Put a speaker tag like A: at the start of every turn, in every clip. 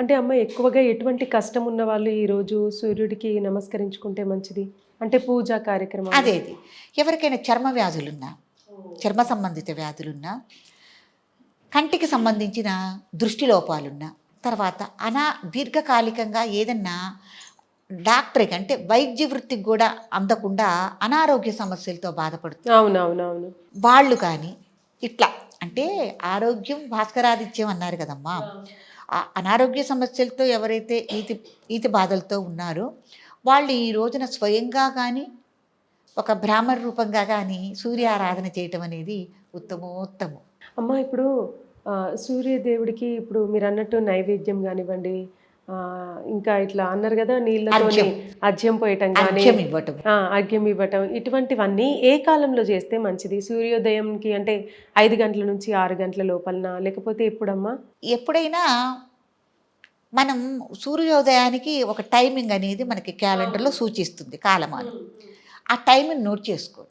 A: అంటే అమ్మ ఎక్కువగా ఎటువంటి కష్టం ఉన్న వాళ్ళు ఈ రోజు సూర్యుడికి నమస్కరించుకుంటే మంచిది? అంటే పూజా కార్యక్రమం
B: అదే అది. ఎవరికైనా చర్మ వ్యాధులున్నా చర్మ సంబంధిత వ్యాధులున్నా కంటికి సంబంధించిన దృష్టి లోపాలున్నా తర్వాత అనా దీర్ఘకాలికంగా ఏదన్నా డాక్టర్కి అంటే వైద్య వృత్తికి కూడా అందకుండా అనారోగ్య సమస్యలతో బాధపడుతుంది
A: అవునవునవును.
B: వాళ్ళు కానీ ఇట్లా అంటే ఆరోగ్యం భాస్కరాదిత్యం అన్నారు కదమ్మా. అనారోగ్య సమస్యలతో ఎవరైతే ఈతి ఈతి బాధలతో ఉన్నారో వాళ్ళు ఈ రోజున స్వయంగా కానీ ఒక బ్రాహ్మణ రూపంగా కానీ సూర్యారాధన చేయటం అనేది ఉత్తమోత్తమం.
A: అమ్మ ఇప్పుడు సూర్యదేవుడికి ఇప్పుడు మీరు అన్నట్టు నైవేద్యం కానివ్వండి ఇంకా ఇట్లా అన్నారు కదా నీళ్ళతో
B: అర్ఘ్యం.
A: అర్ఘ్యం పోయటం కానీ
B: అర్ఘ్యం ఇవ్వటం.
A: ఆ, అర్ఘ్యం ఇవ్వటం ఇటువంటివన్నీ ఏ కాలంలో చేస్తే మంచిది? సూర్యోదయంకి అంటే ఐదు గంటల నుంచి ఆరు గంటల లోపలన? లేకపోతే ఎప్పుడమ్మా?
B: ఎప్పుడైనా మనం సూర్యోదయానికి ఒక టైమింగ్ అనేది మనకి క్యాలెండర్లో సూచిస్తుంది కాలమానం. ఆ టైంని నోట్ చేసుకోండి.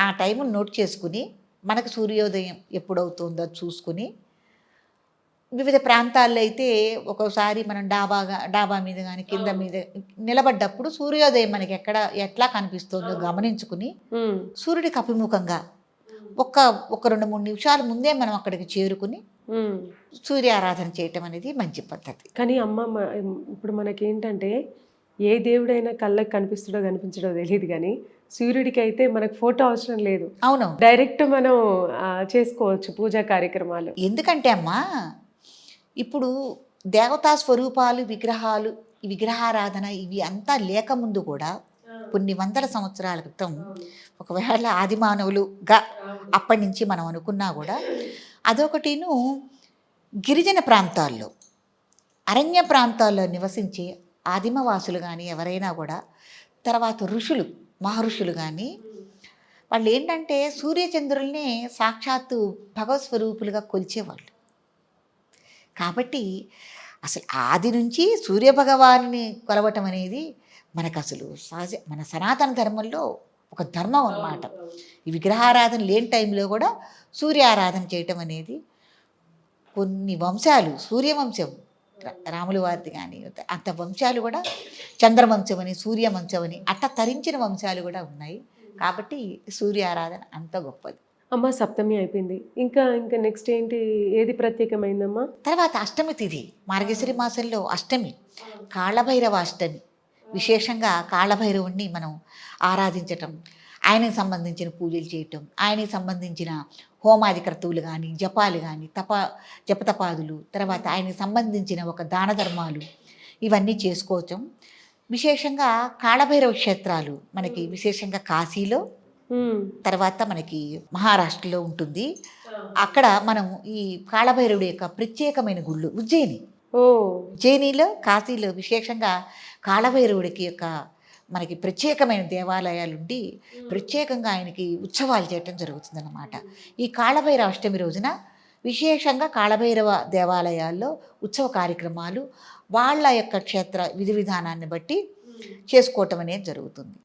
B: ఆ టైంని నోట్ చేసుకుని మనకు సూర్యోదయం ఎప్పుడవుతుందో చూసుకుని వివిధ ప్రాంతాల్లో అయితే ఒక్కోసారి మనం డాబాగా డాబా మీద కానీ కింద మీద నిలబడ్డప్పుడు సూర్యోదయం మనకి ఎక్కడ ఎట్లా కనిపిస్తుందో గమనించుకుని సూర్యుడికి అభిముఖంగా ఒక్క ఒక రెండు మూడు నిమిషాల ముందే మనం అక్కడికి చేరుకుని
A: ఉమ్.
B: సూర్యారాధన చేయటం అనేది మంచి పద్ధతి.
A: కానీ అమ్మ ఇప్పుడు మనకేంటంటే ఏ దేవుడైనా కళ్ళకి కనిపిస్తాడో కనిపించడో తెలియదు కానీ సూర్యుడికి అయితే మనకు ఫోటో అవసరం లేదు.
B: అవును.
A: డైరెక్ట్ మనం చేసుకోవచ్చు పూజా కార్యక్రమాలు.
B: ఎందుకంటే అమ్మా ఇప్పుడు దేవతా స్వరూపాలు విగ్రహాలు విగ్రహారాధన ఇవి అంతా లేకముందు కూడా కొన్ని వందల సంవత్సరాల క్రితం ఒకవేళ ఆదిమానవులుగా అప్పటి నుంచి మనం అనుకున్నా కూడా అదొకటిను గిరిజన ప్రాంతాల్లో అరణ్య ప్రాంతాల్లో నివసించే ఆదిమవాసులు కానీ ఎవరైనా కూడా తర్వాత ఋషులు మహర్షులు కానీ వాళ్ళు ఏంటంటే సూర్యచంద్రుల్ని సాక్షాత్తు భగవత్ స్వరూపులుగా కొలిచేవాళ్ళు. కాబట్టి అసలు ఆది నుంచి సూర్యభగవాన్ని కొలవటం అనేది మనకు అసలు సహజ మన సనాతన ధర్మంలో ఒక ధర్మం అన్నమాట. ఈ విగ్రహారాధన లేని టైంలో కూడా సూర్యారాధన చేయటం అనేది కొన్ని వంశాలు సూర్యవంశం రాముల వారిది కానీ అంత వంశాలు కూడా చంద్రవంశం అని సూర్యవంశం అని అట్ట తరించిన వంశాలు కూడా ఉన్నాయి. కాబట్టి సూర్యారాధన అంత గొప్పది.
A: అమ్మ సప్తమి అయిపోయింది. ఇంకా ఇంకా నెక్స్ట్ ఏంటి? ఏది ప్రత్యేకమైందమ్మా?
B: తర్వాత అష్టమి తిథి మార్గశిరి మాసంలో అష్టమి కాళభైరవ అష్టమి. విశేషంగా కాళభైరవుణ్ణి మనం ఆరాధించటం ఆయనకు సంబంధించిన పూజలు చేయటం ఆయనకి సంబంధించిన హోమాది క్రతువులు కానీ జపాలు కానీ తప జపతపాదులు తర్వాత ఆయనకు సంబంధించిన ఒక దాన ధర్మాలు ఇవన్నీ చేసుకోవటం. విశేషంగా కాళభైరవ క్షేత్రాలు మనకి విశేషంగా కాశీలో తర్వాత మనకి మహారాష్ట్రలో ఉంటుంది. అక్కడ మనం ఈ కాళభైరవుడి యొక్క ప్రత్యేకమైన గుళ్ళు ఉజ్జయిని.
A: ఓ.
B: ఉజ్జయినిలో కాశీలో విశేషంగా కాళభైరవుడికి యొక్క మనకి ప్రత్యేకమైన దేవాలయాలు ఉండి ప్రత్యేకంగా ఆయనకి ఉత్సవాలు చేయటం జరుగుతుందన్నమాట. ఈ కాళభైరవ అష్టమి రోజున విశేషంగా కాళభైరవ దేవాలయాల్లో ఉత్సవ కార్యక్రమాలు వాళ్ళ యొక్క క్షేత్ర విధి విధానాన్ని బట్టి చేసుకోవటం అనేది జరుగుతుంది.